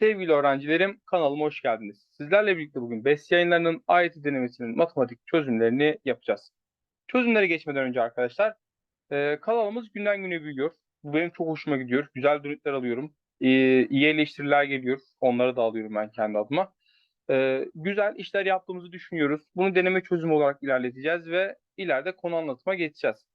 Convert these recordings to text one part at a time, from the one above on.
Sevgili öğrencilerim, kanalıma hoş geldiniz. Sizlerle birlikte bugün BES yayınlarının AYT denemesinin matematik çözümlerini yapacağız. Çözümlere geçmeden önce arkadaşlar, e, kanalımız günden güne büyüyor. Bu benim çok hoşuma gidiyor. Güzel dönütler alıyorum. E, iyi eleştiriler geliyor. Onları da alıyorum ben kendi adıma. E, güzel işler yaptığımızı düşünüyoruz. Bunu deneme çözümü olarak ilerleteceğiz ve ileride konu anlatıma geçeceğiz.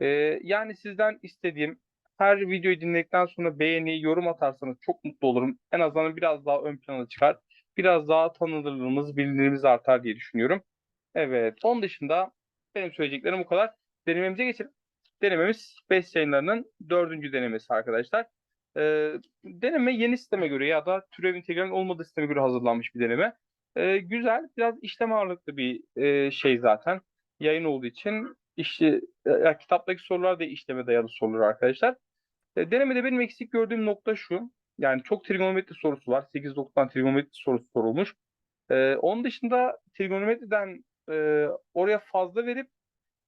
E, yani sizden istediğim her videoyu dinledikten sonra beğeni, yorum atarsanız çok mutlu olurum. En azından biraz daha ön plana çıkar. Biraz daha tanınırlığımız, bilinirimiz artar diye düşünüyorum. Evet, onun dışında benim söyleyeceklerim bu kadar. Denememize geçelim. Denememiz BES yayınlarının dördüncü denemesi arkadaşlar. Ee, deneme yeni sisteme göre ya da türev integralin olmadığı sisteme göre hazırlanmış bir deneme. Ee, güzel, biraz işlem ağırlıklı bir e, şey zaten. Yayın olduğu için işte ya, kitaptaki sorular da işleme dayalı sorular arkadaşlar. E, denemede benim eksik gördüğüm nokta şu. Yani çok trigonometri sorusu var. 8-9'dan trigonometri sorusu sorulmuş. E, onun dışında trigonometriden e, oraya fazla verip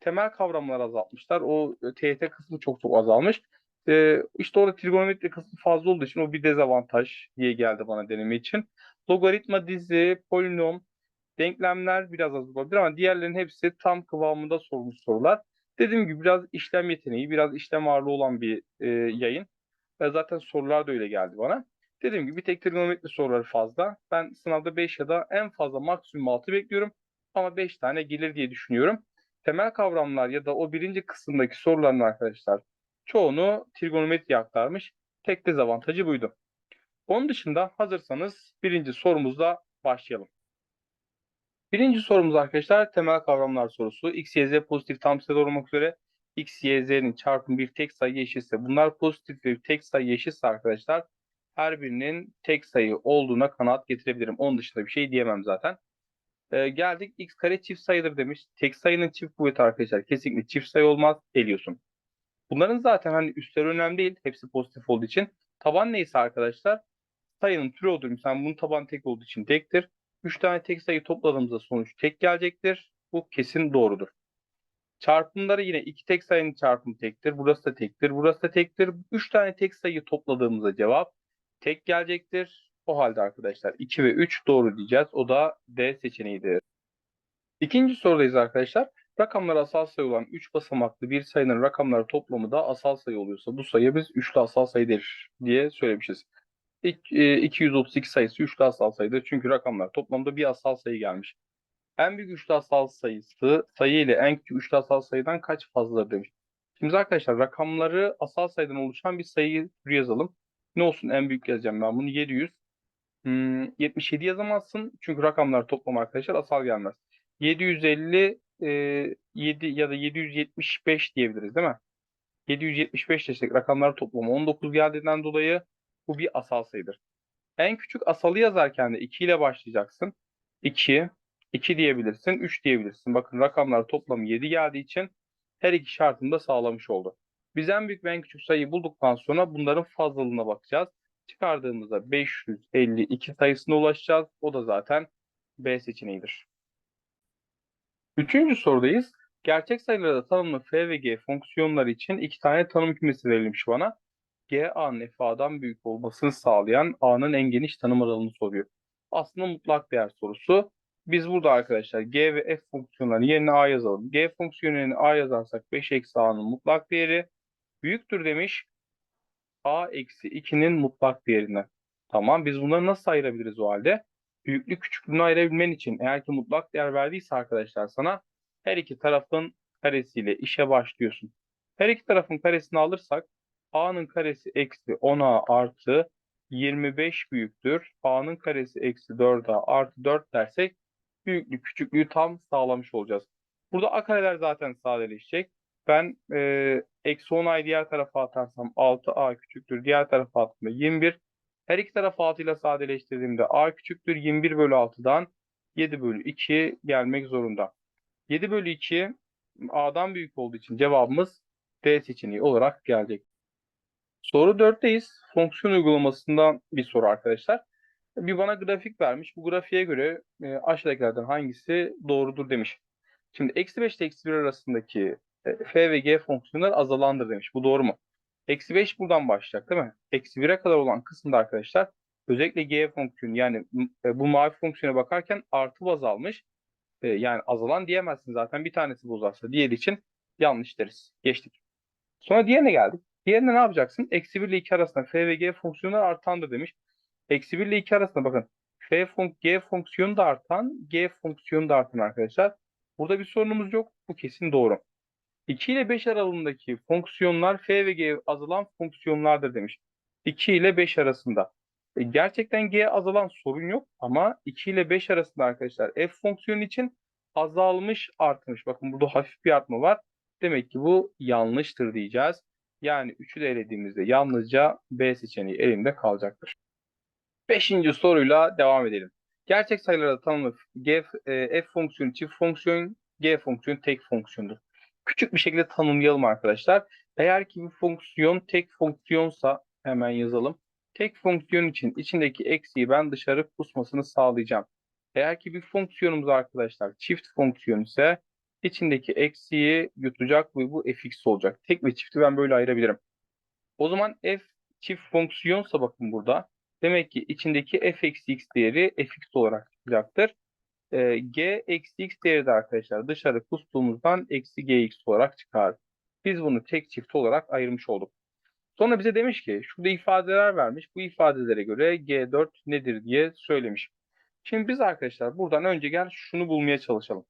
temel kavramlar azaltmışlar. O e, TYT kısmı çok çok azalmış. E, işte orada trigonometri kısmı fazla olduğu için o bir dezavantaj diye geldi bana deneme için. Logaritma dizi, polinom, denklemler biraz az olabilir ama diğerlerinin hepsi tam kıvamında sorulmuş sorular. Dediğim gibi biraz işlem yeteneği, biraz işlem ağırlığı olan bir e, yayın. Ve zaten sorular da öyle geldi bana. Dediğim gibi bir tek trigonometri soruları fazla. Ben sınavda 5 ya da en fazla maksimum 6 bekliyorum. Ama 5 tane gelir diye düşünüyorum. Temel kavramlar ya da o birinci kısımdaki soruların arkadaşlar çoğunu trigonometri aktarmış. Tek dezavantajı buydu. Onun dışında hazırsanız birinci sorumuzla başlayalım. Birinci sorumuz arkadaşlar temel kavramlar sorusu. X, Y, Z pozitif tam sayıda olmak üzere X, Y, Z'nin çarpımı bir tek sayı eşitse bunlar pozitif ve tek sayı eşitse arkadaşlar her birinin tek sayı olduğuna kanaat getirebilirim. Onun dışında bir şey diyemem zaten. Ee, geldik x kare çift sayıdır demiş. Tek sayının çift kuvveti arkadaşlar kesinlikle çift sayı olmaz. Eliyorsun. Bunların zaten hani üstleri önemli değil. Hepsi pozitif olduğu için. Taban neyse arkadaşlar sayının türü olduğu için bunun taban tek olduğu için tektir. 3 tane tek sayı topladığımızda sonuç tek gelecektir. Bu kesin doğrudur. Çarpımları yine iki tek sayının çarpımı tektir. Burası da tektir. Burası da tektir. 3 tane tek sayı topladığımızda cevap tek gelecektir. O halde arkadaşlar 2 ve 3 doğru diyeceğiz. O da D seçeneğidir. İkinci sorudayız arkadaşlar. Rakamlar asal sayı olan 3 basamaklı bir sayının rakamları toplamı da asal sayı oluyorsa bu sayıya biz üçlü asal sayı deriz diye söylemişiz. 232 e, sayısı üçlü asal sayıdır. Çünkü rakamlar toplamda bir asal sayı gelmiş. En büyük üçlü asal sayısı sayı ile en küçük üçlü asal sayıdan kaç fazladır demiş. Şimdi arkadaşlar rakamları asal sayıdan oluşan bir sayı yazalım. Ne olsun en büyük yazacağım ben bunu 700. Hmm, 77 yazamazsın çünkü rakamlar toplam arkadaşlar asal gelmez. 750 e, 7 ya da 775 diyebiliriz değil mi? 775 desek rakamlar toplamı 19 geldiğinden dolayı bu bir asal sayıdır. En küçük asalı yazarken de 2 ile başlayacaksın. 2, 2 diyebilirsin, 3 diyebilirsin. Bakın rakamlar toplamı 7 geldiği için her iki şartını da sağlamış oldu. Biz en büyük ve en küçük sayıyı bulduktan sonra bunların fazlalığına bakacağız. Çıkardığımızda 552 sayısına ulaşacağız. O da zaten B seçeneğidir. Üçüncü sorudayız. Gerçek sayılarda tanımlı f ve g fonksiyonları için iki tane tanım kümesi verilmiş bana. G A'nın F A'dan büyük olmasını sağlayan A'nın en geniş tanım aralığını soruyor. Aslında mutlak değer sorusu. Biz burada arkadaşlar G ve F fonksiyonlarının yerine A yazalım. G fonksiyonunu A yazarsak 5 eksi A'nın mutlak değeri büyüktür demiş. A eksi 2'nin mutlak değerine. Tamam biz bunları nasıl ayırabiliriz o halde? Büyüklük küçüklüğünü ayırabilmen için eğer ki mutlak değer verdiyse arkadaşlar sana her iki tarafın karesiyle işe başlıyorsun. Her iki tarafın karesini alırsak a'nın karesi eksi 10a artı 25 büyüktür. a'nın karesi eksi 4a artı 4 dersek büyüklük küçüklüğü tam sağlamış olacağız. Burada a kareler zaten sadeleşecek. Ben e, eksi 10a'yı diğer tarafa atarsam 6a küçüktür. Diğer tarafa attığımda 21. Her iki tarafı 6 ile sadeleştirdiğimde a küçüktür. 21 bölü 6'dan 7 bölü 2 gelmek zorunda. 7 bölü 2 a'dan büyük olduğu için cevabımız D seçeneği olarak gelecek. Soru 4'teyiz. Fonksiyon uygulamasından bir soru arkadaşlar. Bir bana grafik vermiş. Bu grafiğe göre e, aşağıdakilerden hangisi doğrudur demiş. Şimdi eksi 5 ile eksi 1 arasındaki e, f ve g fonksiyonları azalandır demiş. Bu doğru mu? Eksi 5 buradan başlayacak değil mi? Eksi 1'e kadar olan kısımda arkadaşlar özellikle g fonksiyonu yani e, bu mavi fonksiyona bakarken artı baz almış. E, yani azalan diyemezsin zaten bir tanesi bozarsa. Diğeri için yanlış deriz. Geçtik. Sonra diğerine geldik. Diğerine ne yapacaksın? Eksi 1 ile 2 arasında f ve g fonksiyonları artandır demiş. Eksi 1 ile 2 arasında bakın. F fon g fonksiyonu da artan, g fonksiyonu da artan arkadaşlar. Burada bir sorunumuz yok. Bu kesin doğru. 2 ile 5 aralığındaki fonksiyonlar f ve g azalan fonksiyonlardır demiş. 2 ile 5 arasında. E, gerçekten g azalan sorun yok ama 2 ile 5 arasında arkadaşlar f fonksiyonu için azalmış artmış. Bakın burada hafif bir artma var. Demek ki bu yanlıştır diyeceğiz. Yani 3'ü de elediğimizde yalnızca B seçeneği elimde kalacaktır. Beşinci soruyla devam edelim. Gerçek sayılarda tanımlı g, e, f fonksiyonu çift fonksiyon, g fonksiyonu tek fonksiyondur. Küçük bir şekilde tanımlayalım arkadaşlar. Eğer ki bir fonksiyon tek fonksiyonsa hemen yazalım. Tek fonksiyon için içindeki eksiği ben dışarı kusmasını sağlayacağım. Eğer ki bir fonksiyonumuz arkadaşlar çift fonksiyon ise içindeki eksiği yutacak ve bu fx olacak. Tek ve çifti ben böyle ayırabilirim. O zaman f çift fonksiyonsa bakın burada demek ki içindeki f eksi x değeri fx olarak çıkacaktır. E, g eksi x değeri de arkadaşlar dışarı kustuğumuzdan eksi gx olarak çıkar. Biz bunu tek çift olarak ayırmış olduk. Sonra bize demiş ki şurada ifadeler vermiş. Bu ifadelere göre G4 nedir diye söylemiş. Şimdi biz arkadaşlar buradan önce gel şunu bulmaya çalışalım.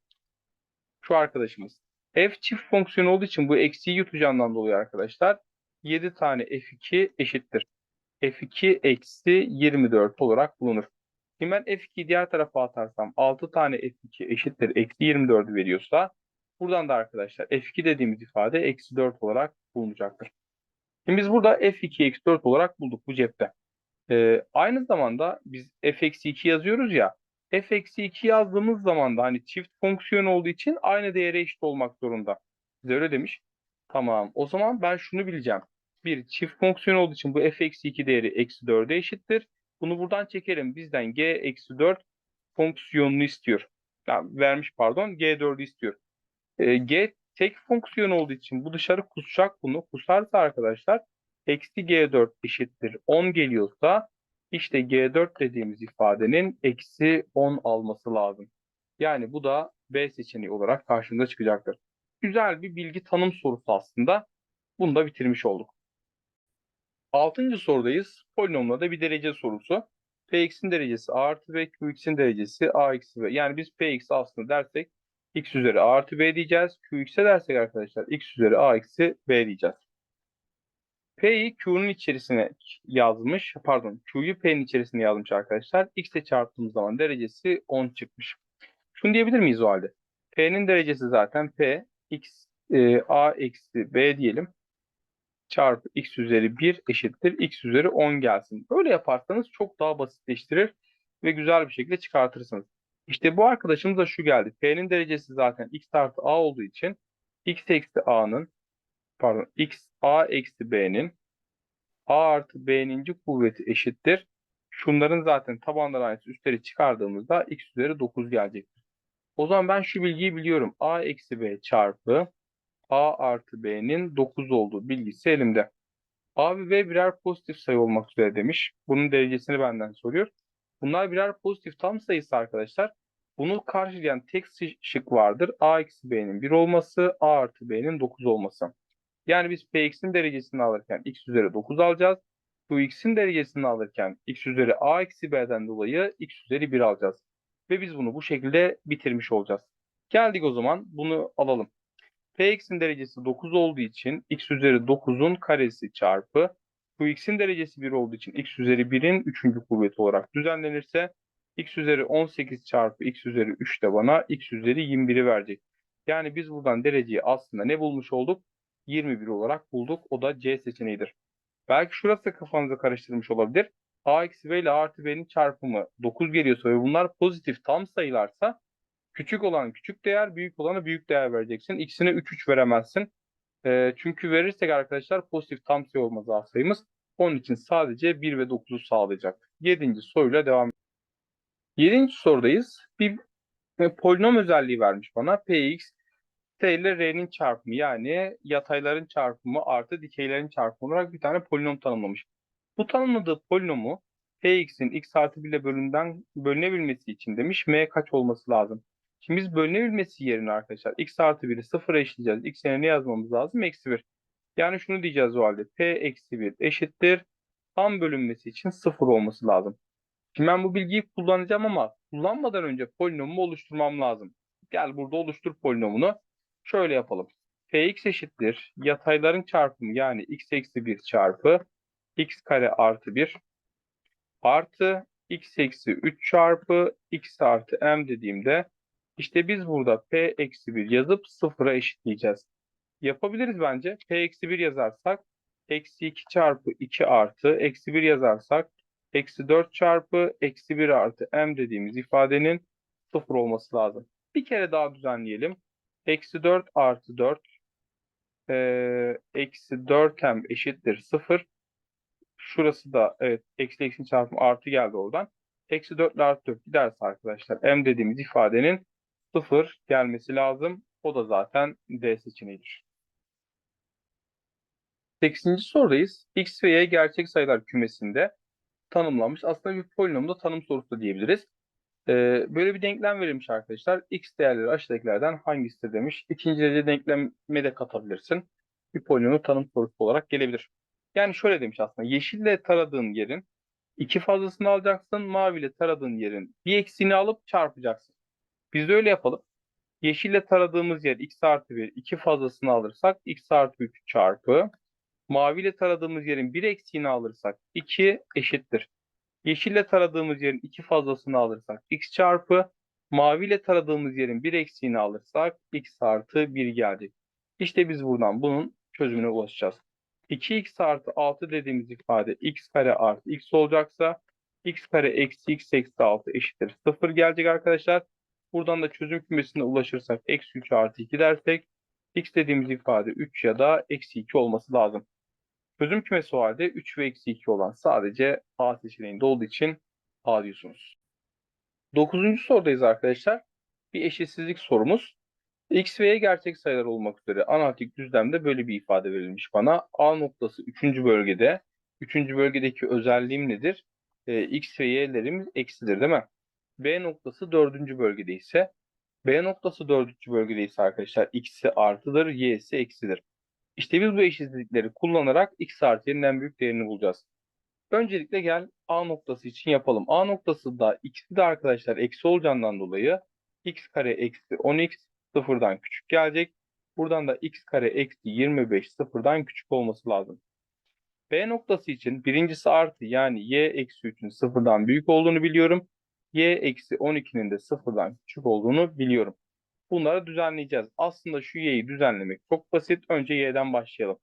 Şu arkadaşımız. F çift fonksiyon olduğu için bu eksiği yutacağından dolayı arkadaşlar 7 tane F2 eşittir. F2 eksi 24 olarak bulunur. Şimdi ben F2'yi diğer tarafa atarsam 6 tane F2 eşittir eksi 24'ü veriyorsa buradan da arkadaşlar F2 dediğimiz ifade eksi 4 olarak bulunacaktır. Şimdi biz burada f2 eksi 4 olarak bulduk bu cepte. Ee, aynı zamanda biz f eksi 2 yazıyoruz ya. F eksi 2 yazdığımız zaman da hani çift fonksiyon olduğu için aynı değere eşit olmak zorunda. Bize öyle demiş. Tamam. O zaman ben şunu bileceğim. Bir çift fonksiyon olduğu için bu f eksi 2 değeri eksi 4'e eşittir. Bunu buradan çekerim. Bizden g eksi 4 fonksiyonunu istiyor. Yani vermiş pardon. g4'ü istiyor. Ee, g tek fonksiyon olduğu için bu dışarı kusacak bunu. Kusarsa arkadaşlar eksi g4 eşittir 10 geliyorsa işte g4 dediğimiz ifadenin eksi 10 alması lazım. Yani bu da B seçeneği olarak karşımıza çıkacaktır. Güzel bir bilgi tanım sorusu aslında. Bunu da bitirmiş olduk. Altıncı sorudayız. Polinomlarda bir derece sorusu. Px'in derecesi a artı b, qx'in derecesi a eksi b. Yani biz px aslında dersek x üzeri a artı b diyeceğiz. qx'e dersek arkadaşlar x üzeri a eksi b diyeceğiz. P'yi Q'nun içerisine yazmış. Pardon Q'yu P'nin içerisine yazmış arkadaşlar. X'e çarptığımız zaman derecesi 10 çıkmış. Şunu diyebilir miyiz o halde? P'nin derecesi zaten P. X e, A eksi B diyelim. Çarpı X üzeri 1 eşittir. X üzeri 10 gelsin. Böyle yaparsanız çok daha basitleştirir ve güzel bir şekilde çıkartırsınız. İşte bu arkadaşımız da şu geldi. P'nin derecesi zaten X artı A olduğu için X eksi A'nın pardon x a eksi b'nin a artı b'ninci kuvveti eşittir. Şunların zaten tabanları aynısı üstleri çıkardığımızda x üzeri 9 gelecektir. O zaman ben şu bilgiyi biliyorum. a eksi b çarpı a artı b'nin 9 olduğu bilgisi elimde. a ve b birer pozitif sayı olmak üzere demiş. Bunun derecesini benden soruyor. Bunlar birer pozitif tam sayısı arkadaşlar. Bunu karşılayan tek şık vardır. a eksi b'nin 1 olması, a artı b'nin 9 olması. Yani biz Px'in derecesini alırken x üzeri 9 alacağız. Qx'in derecesini alırken x üzeri a eksi b'den dolayı x üzeri 1 alacağız. Ve biz bunu bu şekilde bitirmiş olacağız. Geldik o zaman bunu alalım. Px'in derecesi 9 olduğu için x üzeri 9'un karesi çarpı Qx'in derecesi 1 olduğu için x üzeri 1'in 3. kuvveti olarak düzenlenirse x üzeri 18 çarpı x üzeri 3 de bana x üzeri 21'i verecek. Yani biz buradan dereceyi aslında ne bulmuş olduk? 21 olarak bulduk. O da C seçeneğidir. Belki şurası kafanızı karıştırmış olabilir. A eksi B ile A artı B'nin çarpımı 9 geliyorsa ve bunlar pozitif tam sayılarsa küçük olan küçük değer, büyük olana büyük değer vereceksin. İkisine 3 3 veremezsin. E, çünkü verirsek arkadaşlar pozitif tam sayı olmaz A sayımız. Onun için sadece 1 ve 9'u sağlayacak. 7. soruyla devam edelim. 7. sorudayız. Bir polinom özelliği vermiş bana. Px T ile R'nin çarpımı yani yatayların çarpımı artı dikeylerin çarpımı olarak bir tane polinom tanımlamış. Bu tanımladığı polinomu Px'in x artı 1 ile bölümden bölünebilmesi için demiş m kaç olması lazım? Şimdi biz bölünebilmesi yerine arkadaşlar x artı 1'i sıfıra eşitleyeceğiz. x yerine ne yazmamız lazım? Eksi 1. Yani şunu diyeceğiz o halde. P eksi 1 eşittir. Tam bölünmesi için sıfır olması lazım. Şimdi ben bu bilgiyi kullanacağım ama kullanmadan önce polinomumu oluşturmam lazım. Gel burada oluştur polinomunu. Şöyle yapalım. Px eşittir. Yatayların çarpımı yani x eksi 1 çarpı x kare artı 1 artı x eksi 3 çarpı x artı m dediğimde işte biz burada p eksi 1 yazıp sıfıra eşitleyeceğiz. Yapabiliriz bence. p eksi 1 yazarsak eksi 2 çarpı 2 artı eksi 1 yazarsak eksi 4 çarpı eksi 1 artı m dediğimiz ifadenin sıfır olması lazım. Bir kere daha düzenleyelim. Eksi 4 artı 4 eee, eksi 4m eşittir 0. Şurası da evet eksi eksi çarpımı artı geldi oradan. Eksi 4 ile artı 4 giderse arkadaşlar m dediğimiz ifadenin 0 gelmesi lazım. O da zaten D seçeneğidir. 8. sorudayız. X ve Y gerçek sayılar kümesinde tanımlanmış. Aslında bir polinomda tanım sorusu diyebiliriz. Ee, böyle bir denklem verilmiş arkadaşlar. X değerleri aşağıdakilerden hangisidir demiş. İkinci derece denkleme de katabilirsin. Bir polinomun tanım sorusu olarak gelebilir. Yani şöyle demiş aslında. Yeşille taradığın yerin iki fazlasını alacaksın. Maviyle taradığın yerin bir eksiğini alıp çarpacaksın. Biz de öyle yapalım. Yeşille taradığımız yer x artı 1, iki fazlasını alırsak x artı 3 çarpı. Maviyle taradığımız yerin bir eksiğini alırsak 2 eşittir. Yeşille taradığımız yerin iki fazlasını alırsak x çarpı. Maviyle taradığımız yerin bir eksiğini alırsak x artı 1 gelecek. İşte biz buradan bunun çözümüne ulaşacağız. 2x artı 6 dediğimiz ifade x kare artı x olacaksa x kare eksi x eksi 6 eşittir 0 gelecek arkadaşlar. Buradan da çözüm kümesine ulaşırsak eksi 3 artı 2 dersek x dediğimiz ifade 3 ya da eksi 2 olması lazım. Çözüm kümesi o halde 3 ve eksi 2 olan sadece A seçeneğinde olduğu için A diyorsunuz. 9. sorudayız arkadaşlar. Bir eşitsizlik sorumuz. X ve Y gerçek sayılar olmak üzere analitik düzlemde böyle bir ifade verilmiş bana. A noktası 3. bölgede. 3. bölgedeki özelliğim nedir? Ee, X ve Y'lerimiz eksidir değil mi? B noktası 4. bölgede ise B noktası 4. bölgede ise arkadaşlar X'i artıdır, Y'si eksidir. İşte biz bu eşitsizlikleri kullanarak X artı Y'nin büyük değerini bulacağız. Öncelikle gel A noktası için yapalım. A noktası da X'i de arkadaşlar eksi olacağından dolayı X kare eksi 10X sıfırdan küçük gelecek. Buradan da X kare eksi 25 sıfırdan küçük olması lazım. B noktası için birincisi artı yani Y eksi 3'ün sıfırdan büyük olduğunu biliyorum. Y eksi 12'nin de sıfırdan küçük olduğunu biliyorum. Bunları düzenleyeceğiz. Aslında şu y'yi düzenlemek çok basit. Önce y'den başlayalım.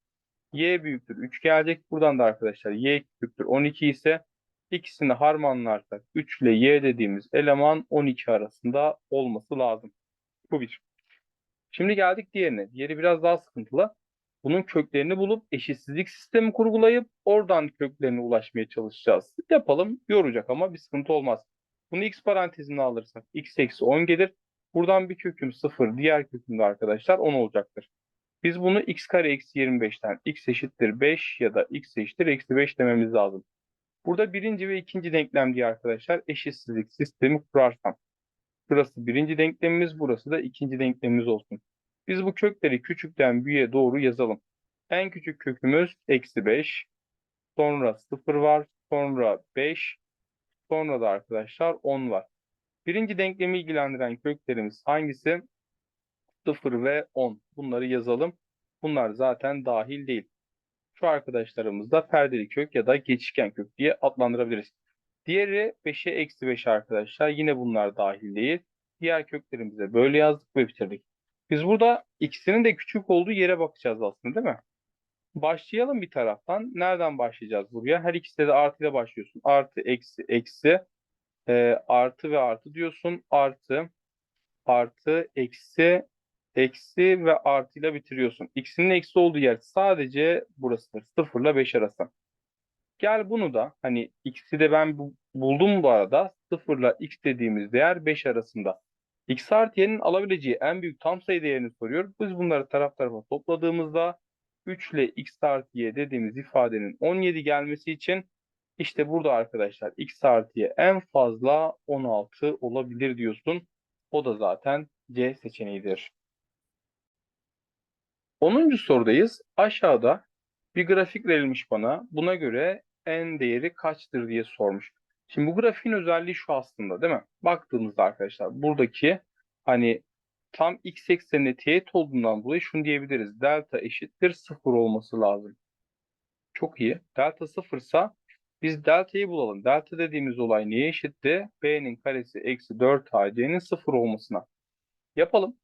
y büyüktür 3 gelecek. Buradan da arkadaşlar y küçüktür 12 ise ikisini harmanlarsak 3 ile y dediğimiz eleman 12 arasında olması lazım. Bu bir. Şimdi geldik diğerine. Diğeri biraz daha sıkıntılı. Bunun köklerini bulup eşitsizlik sistemi kurgulayıp oradan köklerine ulaşmaya çalışacağız. Yapalım. Yoracak ama bir sıkıntı olmaz. Bunu x parantezine alırsak x eksi 10 gelir. Buradan bir köküm 0, diğer köküm de arkadaşlar 10 olacaktır. Biz bunu x kare eksi 25'ten x eşittir 5 ya da x eşittir eksi 5 dememiz lazım. Burada birinci ve ikinci denklem diye arkadaşlar eşitsizlik sistemi kurarsam. Burası birinci denklemimiz, burası da ikinci denklemimiz olsun. Biz bu kökleri küçükten büyüğe doğru yazalım. En küçük kökümüz eksi 5. Sonra 0 var. Sonra 5. Sonra da arkadaşlar 10 var. Birinci denklemi ilgilendiren köklerimiz hangisi? 0 ve 10. Bunları yazalım. Bunlar zaten dahil değil. Şu arkadaşlarımız da perdeli kök ya da geçişken kök diye adlandırabiliriz. Diğeri 5'e eksi 5 arkadaşlar. Yine bunlar dahil değil. Diğer köklerimize böyle yazdık ve bitirdik. Biz burada ikisinin de küçük olduğu yere bakacağız aslında değil mi? Başlayalım bir taraftan. Nereden başlayacağız buraya? Her ikisi de artı ile başlıyorsun. Artı, eksi, eksi. E, artı ve artı diyorsun. Artı, artı, eksi, eksi ve artı ile bitiriyorsun. X'inin eksi olduğu yer sadece burasıdır. 0 ile 5 arası. Gel bunu da hani x'i de ben bu, buldum bu arada. 0 ile x dediğimiz değer 5 arasında. x artı y'nin alabileceği en büyük tam sayı değerini soruyor. Biz bunları taraf tarafa topladığımızda 3 ile x artı y dediğimiz ifadenin 17 gelmesi için İşte burada arkadaşlar x artıya en fazla 16 olabilir diyorsun. O da zaten C seçeneğidir. 10. sorudayız. Aşağıda bir grafik verilmiş bana. Buna göre n değeri kaçtır diye sormuş. Şimdi bu grafiğin özelliği şu aslında değil mi? Baktığımızda arkadaşlar buradaki hani tam x eksenine teğet olduğundan dolayı şunu diyebiliriz. Delta eşittir 0 olması lazım. Çok iyi. Delta 0 ise biz delta'yı bulalım. Delta dediğimiz olay neye eşitti? b'nin karesi eksi 4 ac'nin 0 olmasına. Yapalım.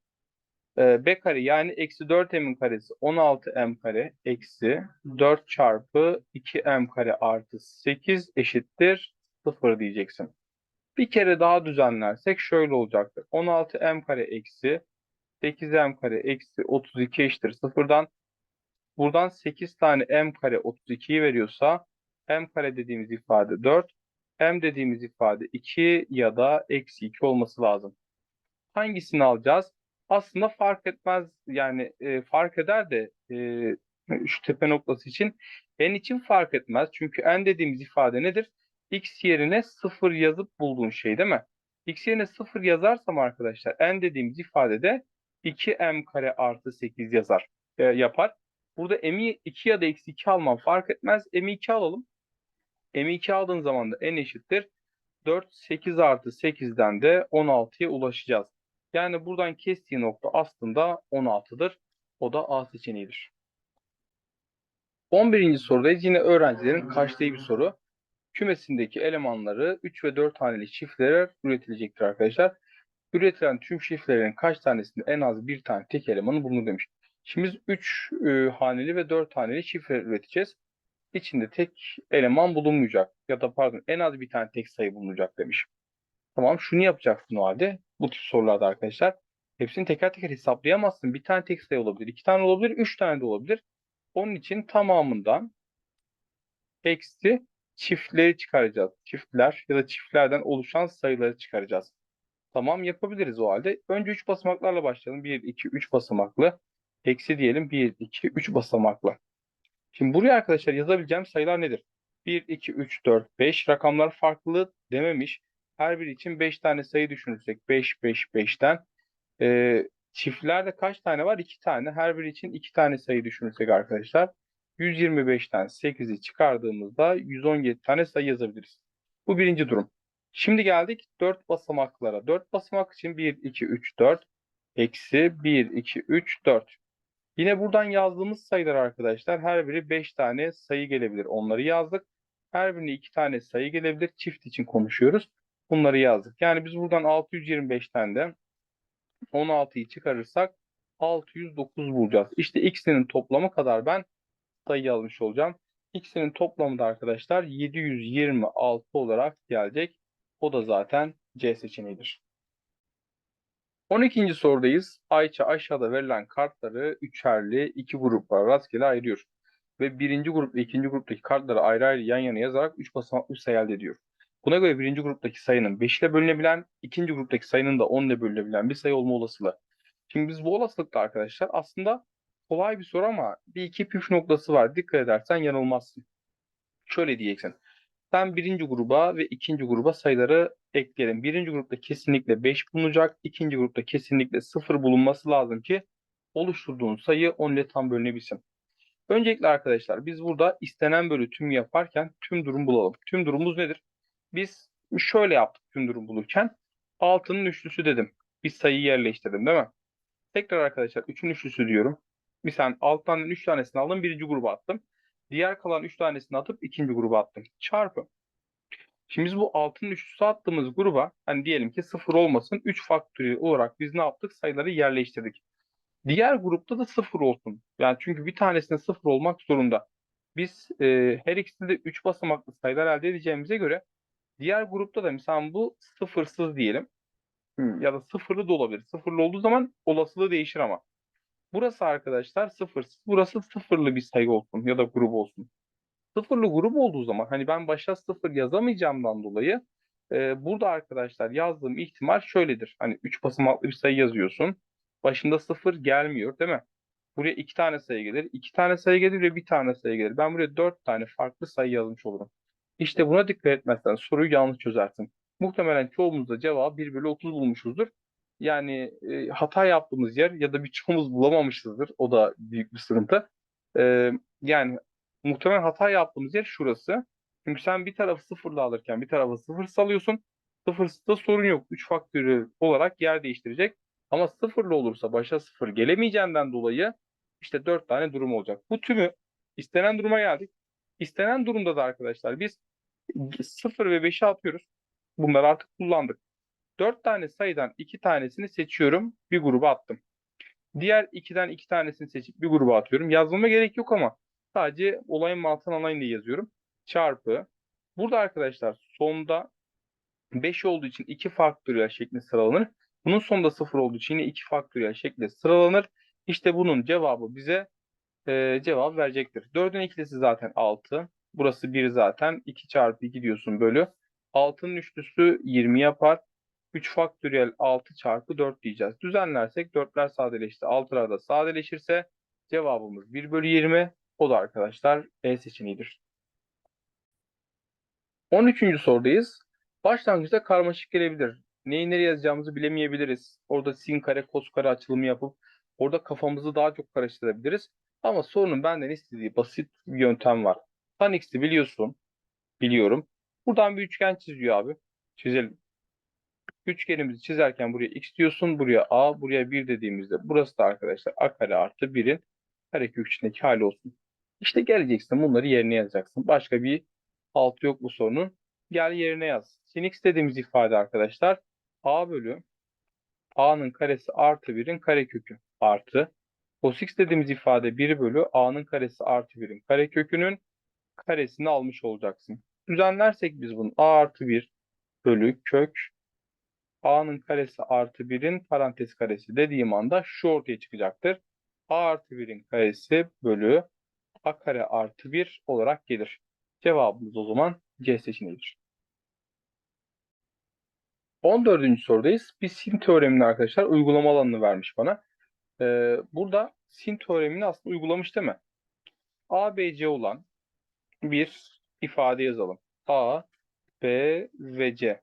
Ee, b kare yani eksi 4m'in karesi 16m kare eksi 4 çarpı 2m kare artı 8 eşittir 0 diyeceksin. Bir kere daha düzenlersek şöyle olacaktır. 16m kare eksi 8m kare eksi 32 eşittir 0'dan. Buradan 8 tane m kare 32'yi veriyorsa m kare dediğimiz ifade 4, m dediğimiz ifade 2 ya da eksi 2 olması lazım. Hangisini alacağız? Aslında fark etmez yani e, fark eder de e, şu tepe noktası için n için fark etmez. Çünkü n dediğimiz ifade nedir? x yerine 0 yazıp bulduğun şey değil mi? x yerine 0 yazarsam arkadaşlar n dediğimiz ifadede 2m kare artı 8 yazar e, yapar. Burada m'i 2 ya da eksi 2 almam fark etmez. m'i 2 alalım. M'i 2 aldığın zaman da n eşittir. 4, 8 artı 8'den de 16'ya ulaşacağız. Yani buradan kestiği nokta aslında 16'dır. O da A seçeneğidir. 11. sorudayız. Yine öğrencilerin kaçtığı bir soru. Kümesindeki elemanları 3 ve 4 haneli çiftler üretilecektir arkadaşlar. Üretilen tüm çiftlerin kaç tanesinde en az bir tane tek elemanı bulunur demiş. Şimdi biz 3 e, haneli ve 4 haneli çiftler üreteceğiz. İçinde tek eleman bulunmayacak ya da pardon en az bir tane tek sayı bulunacak demiş. Tamam şunu yapacaksın o halde bu tip sorularda arkadaşlar. Hepsini teker teker hesaplayamazsın. Bir tane tek sayı olabilir, iki tane olabilir, üç tane de olabilir. Onun için tamamından eksi çiftleri çıkaracağız. Çiftler ya da çiftlerden oluşan sayıları çıkaracağız. Tamam yapabiliriz o halde. Önce 3 basamaklarla başlayalım. 1, 2, 3 basamaklı. Eksi diyelim 1, 2, 3 basamaklı. Şimdi buraya arkadaşlar yazabileceğim sayılar nedir? 1, 2, 3, 4, 5 rakamlar farklı dememiş. Her biri için 5 tane sayı düşünürsek 5, 5, 5'ten. Ee, çiftlerde kaç tane var? 2 tane. Her biri için 2 tane sayı düşünürsek arkadaşlar. 125'ten 8'i çıkardığımızda 117 tane sayı yazabiliriz. Bu birinci durum. Şimdi geldik 4 basamaklara. 4 basamak için 1, 2, 3, 4. Eksi 1, 2, 3, 4. Yine buradan yazdığımız sayılar arkadaşlar her biri 5 tane sayı gelebilir. Onları yazdık. Her birine 2 tane sayı gelebilir. Çift için konuşuyoruz. Bunları yazdık. Yani biz buradan 625'ten de 16'yı çıkarırsak 609 bulacağız. İşte x'inin toplamı kadar ben sayı almış olacağım. x'inin toplamı da arkadaşlar 726 olarak gelecek. O da zaten C seçeneğidir. 12. sorudayız. Ayça aşağıda verilen kartları üçerli iki gruplara rastgele ayırıyor. Ve birinci grup ve ikinci gruptaki kartları ayrı ayrı yan yana yazarak 3 basamaklı sayı elde ediyor. Buna göre birinci gruptaki sayının 5 ile bölünebilen, ikinci gruptaki sayının da 10 ile bölünebilen bir sayı olma olasılığı. Şimdi biz bu olasılıkta arkadaşlar aslında kolay bir soru ama bir iki püf noktası var. Dikkat edersen yanılmazsın. Şöyle diyeceksin. Sen birinci gruba ve ikinci gruba sayıları ekleyelim. Birinci grupta kesinlikle 5 bulunacak. ikinci grupta kesinlikle 0 bulunması lazım ki oluşturduğun sayı 10 ile tam bölünebilsin. Öncelikle arkadaşlar biz burada istenen bölü tüm yaparken tüm durum bulalım. Tüm durumumuz nedir? Biz şöyle yaptık tüm durum bulurken. 6'nın üçlüsü dedim. Bir sayıyı yerleştirdim değil mi? Tekrar arkadaşlar 3'ün üçlüsü diyorum. Misal 6'dan 3 tanesini aldım birinci gruba attım. Diğer kalan 3 tanesini atıp ikinci gruba attım. Çarpı. Şimdi biz bu 6'nın üçlüsü attığımız gruba hani diyelim ki 0 olmasın 3 faktöriyel olarak biz ne yaptık? Sayıları yerleştirdik. Diğer grupta da 0 olsun. Yani çünkü bir tanesinde 0 olmak zorunda. Biz e, her ikisinde 3 basamaklı sayılar elde edeceğimize göre diğer grupta da mesela bu sıfırsız diyelim. Ya da sıfırlı da olabilir. Sıfırlı olduğu zaman olasılığı değişir ama. Burası arkadaşlar sıfırsız. Burası sıfırlı bir sayı olsun ya da grup olsun. Sıfırlı grup olduğu zaman hani ben başa sıfır yazamayacağımdan dolayı e, burada arkadaşlar yazdığım ihtimal şöyledir. Hani 3 basamaklı bir sayı yazıyorsun. Başında sıfır gelmiyor değil mi? Buraya iki tane sayı gelir. iki tane sayı gelir ve bir tane sayı gelir. Ben buraya dört tane farklı sayı yazmış olurum. İşte buna dikkat etmezsen soruyu yanlış çözersin. Muhtemelen çoğumuz da cevabı 1 bölü 30 bulmuşuzdur. Yani e, hata yaptığımız yer ya da birçoğumuz bulamamışızdır. O da büyük bir sıkıntı. E, yani muhtemelen hata yaptığımız yer şurası. Çünkü sen bir tarafı sıfırla alırken bir tarafı sıfır salıyorsun. Sıfırsızda sorun yok. 3 faktörü olarak yer değiştirecek. Ama sıfırlı olursa başa sıfır gelemeyeceğinden dolayı işte 4 tane durum olacak. Bu tümü istenen duruma geldik. İstenen durumda da arkadaşlar biz 0 ve 5'i atıyoruz. Bunları artık kullandık. 4 tane sayıdan 2 tanesini seçiyorum. Bir gruba attım. Diğer 2'den 2 tanesini seçip bir gruba atıyorum. Yazmama gerek yok ama sadece olayın mantığını anlayın diye yazıyorum. Çarpı. Burada arkadaşlar sonda 5 olduğu için 2 faktöriyel şeklinde sıralanır. Bunun sonunda 0 olduğu için yine 2 faktöriyel şeklinde sıralanır. İşte bunun cevabı bize e, cevap verecektir. 4'ün ikilisi zaten 6. Burası 1 zaten. 2 çarpı 2 diyorsun bölü. 6'nın üçlüsü 20 yapar. 3 faktöriyel 6 çarpı 4 diyeceğiz. Düzenlersek 4'ler sadeleşti. 6'lar da sadeleşirse cevabımız 1 bölü 20. O da arkadaşlar E seçeneğidir. 13. sorudayız. Başlangıçta karmaşık gelebilir. Neyi nereye yazacağımızı bilemeyebiliriz. Orada sin kare, kos kare açılımı yapıp orada kafamızı daha çok karıştırabiliriz. Ama sorunun benden istediği basit bir yöntem var. Tan x'i biliyorsun. Biliyorum. Buradan bir üçgen çiziyor abi. Çizelim. Üçgenimizi çizerken buraya x diyorsun. Buraya a, buraya 1 dediğimizde burası da arkadaşlar a kare artı 1'in karekök içindeki hali olsun. İşte geleceksin bunları yerine yazacaksın. Başka bir altı yok bu sorunun. Gel yerine yaz. Sin x dediğimiz ifade arkadaşlar a bölü a'nın karesi artı 1'in karekökü artı cos x dediğimiz ifade 1 bölü a'nın karesi artı 1'in karekökünün karesini almış olacaksın. Düzenlersek biz bunu a artı 1 bölü kök a'nın karesi artı 1'in parantez karesi dediğim anda şu ortaya çıkacaktır. a artı 1'in karesi bölü a kare artı 1 olarak gelir. Cevabımız o zaman C seçeneğidir. 14. sorudayız. Bir sin teoremini arkadaşlar uygulama alanını vermiş bana. Ee, burada sin teoremini aslında uygulamış değil mi? A, B, C olan bir ifade yazalım. A, B ve C.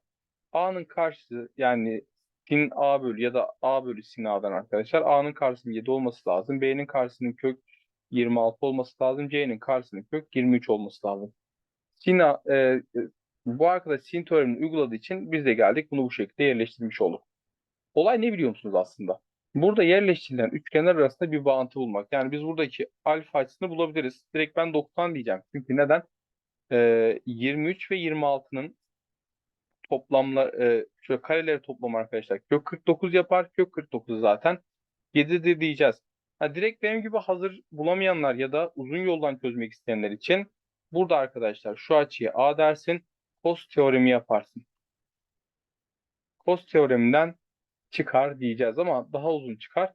A'nın karşısı yani sin A bölü ya da A bölü sin A'dan arkadaşlar. A'nın karşısının 7 olması lazım. B'nin karşısının kök 26 olması lazım. C'nin karşısının kök 23 olması lazım. Sin A, e, bu arkadaş sin teoremini uyguladığı için biz de geldik bunu bu şekilde yerleştirmiş olduk. Olay ne biliyor musunuz aslında? Burada yerleştirilen üçgenler arasında bir bağıntı bulmak. Yani biz buradaki alfa açısını bulabiliriz. Direkt ben 90 diyeceğim. Çünkü neden? Ee, 23 ve 26'nın toplamlar, e, şöyle kareleri toplam arkadaşlar. Kök 49 yapar. Kök 49 zaten 7'dir diyeceğiz. Ha, direkt benim gibi hazır bulamayanlar ya da uzun yoldan çözmek isteyenler için burada arkadaşlar şu açıyı A dersin. Cos teoremi yaparsın. Cos teoreminden çıkar diyeceğiz ama daha uzun çıkar.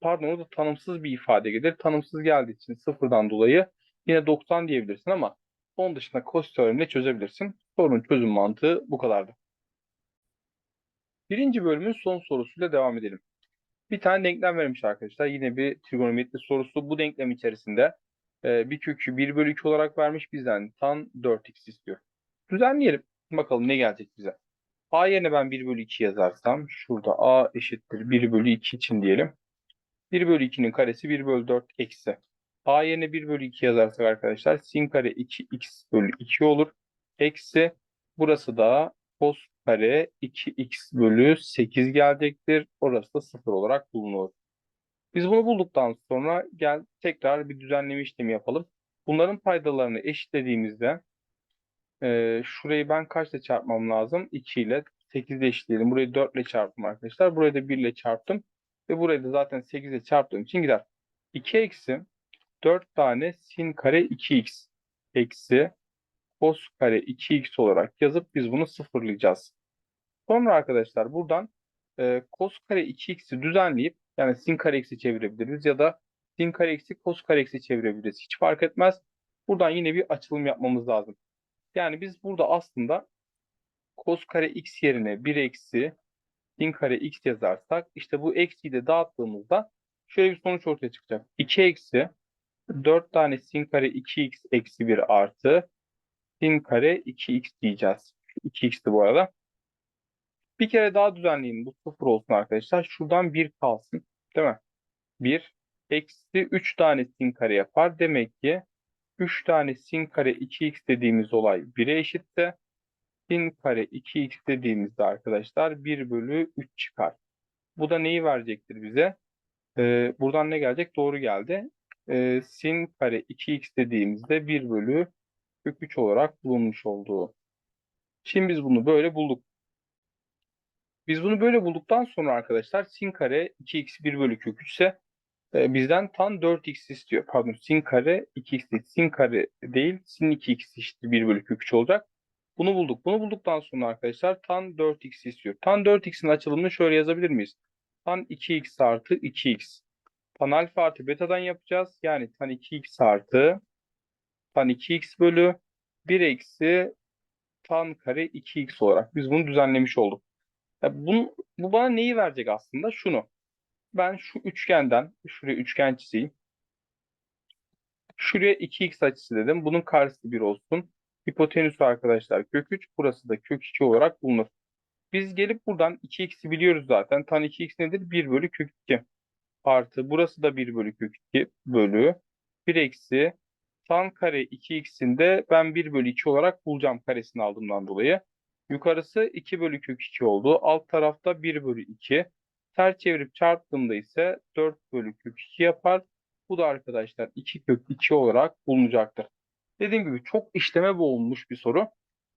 Pardon orada tanımsız bir ifade gelir. Tanımsız geldiği için sıfırdan dolayı yine 90 diyebilirsin ama onun dışında cos teoremiyle çözebilirsin. Sorunun çözüm mantığı bu kadardı. Birinci bölümün son sorusuyla devam edelim. Bir tane denklem vermiş arkadaşlar. Yine bir trigonometri sorusu. Bu denklem içerisinde e, bir kökü 1 bölü 2 olarak vermiş bizden tan 4x istiyor. Düzenleyelim. Bakalım ne gelecek bize. A yerine ben 1 bölü 2 yazarsam şurada A eşittir 1 bölü 2 için diyelim. 1 bölü 2'nin karesi 1 bölü 4 eksi. A yerine 1 bölü 2 yazarsak arkadaşlar sin kare 2x bölü 2 olur. Eksi burası da cos kare 2x bölü 8 gelecektir. Orası da 0 olarak bulunur. Biz bunu bulduktan sonra gel tekrar bir düzenleme işlemi yapalım. Bunların paydalarını eşitlediğimizde e, şurayı ben kaçla çarpmam lazım? 2 ile 8 ile eşitleyelim. Burayı 4 ile çarptım arkadaşlar. Burayı da 1 ile çarptım. Ve burayı da zaten 8 ile çarptığım için gider. 2 eksi 4 tane sin kare 2x eksi cos kare 2x olarak yazıp biz bunu sıfırlayacağız. Sonra arkadaşlar buradan e, cos kare 2x'i düzenleyip yani sin kare x'i çevirebiliriz ya da sin kare x'i cos kare x'i çevirebiliriz. Hiç fark etmez. Buradan yine bir açılım yapmamız lazım. Yani biz burada aslında cos kare x yerine 1 eksi sin kare x yazarsak işte bu eksiyi de dağıttığımızda şöyle bir sonuç ortaya çıkacak. 2 eksi 4 tane sin kare 2x eksi 1 artı sin kare 2x diyeceğiz. 2x'ti bu arada. Bir kere daha düzenleyin. Bu sıfır olsun arkadaşlar. Şuradan 1 kalsın. Değil mi? 1 eksi 3 tane sin kare yapar. Demek ki 3 tane sin kare 2x dediğimiz olay 1'e eşitse sin kare 2x dediğimizde arkadaşlar 1 bölü 3 çıkar. Bu da neyi verecektir bize? Ee, buradan ne gelecek? Doğru geldi. Ee, sin kare 2x dediğimizde 1 bölü kök 3 olarak bulunmuş olduğu. Şimdi biz bunu böyle bulduk. Biz bunu böyle bulduktan sonra arkadaşlar sin kare 2x 1 bölü kök 3 ise e, bizden tan 4x istiyor. Pardon sin kare 2x değil. Sin kare değil. Sin 2x eşittir 1 bölü kök 3 olacak. Bunu bulduk. Bunu bulduktan sonra arkadaşlar tan 4x istiyor. Tan 4x'in açılımını şöyle yazabilir miyiz? Tan 2x artı 2x. Tan alfa artı betadan yapacağız. Yani tan 2x artı tan 2x bölü 1 eksi tan kare 2x olarak biz bunu düzenlemiş olduk. Bunu, bu bana neyi verecek aslında? Şunu. Ben şu üçgenden, şuraya üçgen çizeyim. Şuraya 2x açısı dedim. Bunun karşısı 1 olsun. Hipotenüsü arkadaşlar kök 3. Burası da kök 2 olarak bulunur. Biz gelip buradan 2x'i biliyoruz zaten. Tan 2x nedir? 1 bölü kök 2. Artı burası da 1 bölü kök 2 bölü 1 eksi tan kare 2x'in de ben 1 bölü 2 olarak bulacağım karesini aldığımdan dolayı. Yukarısı 2 bölü kök 2 oldu. Alt tarafta 1 bölü 2. Ters çevirip çarptığımda ise 4 bölü kök 2 yapar. Bu da arkadaşlar 2 kök 2 olarak bulunacaktır. Dediğim gibi çok işleme boğulmuş bir soru.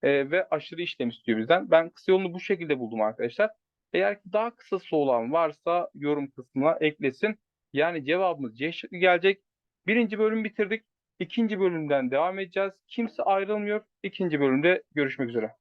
Ee, ve aşırı işlem istiyor bizden. Ben kısa yolunu bu şekilde buldum arkadaşlar. Eğer ki daha kısası olan varsa yorum kısmına eklesin. Yani cevabımız C gelecek. Birinci bölüm bitirdik. İkinci bölümden devam edeceğiz. Kimse ayrılmıyor. İkinci bölümde görüşmek üzere.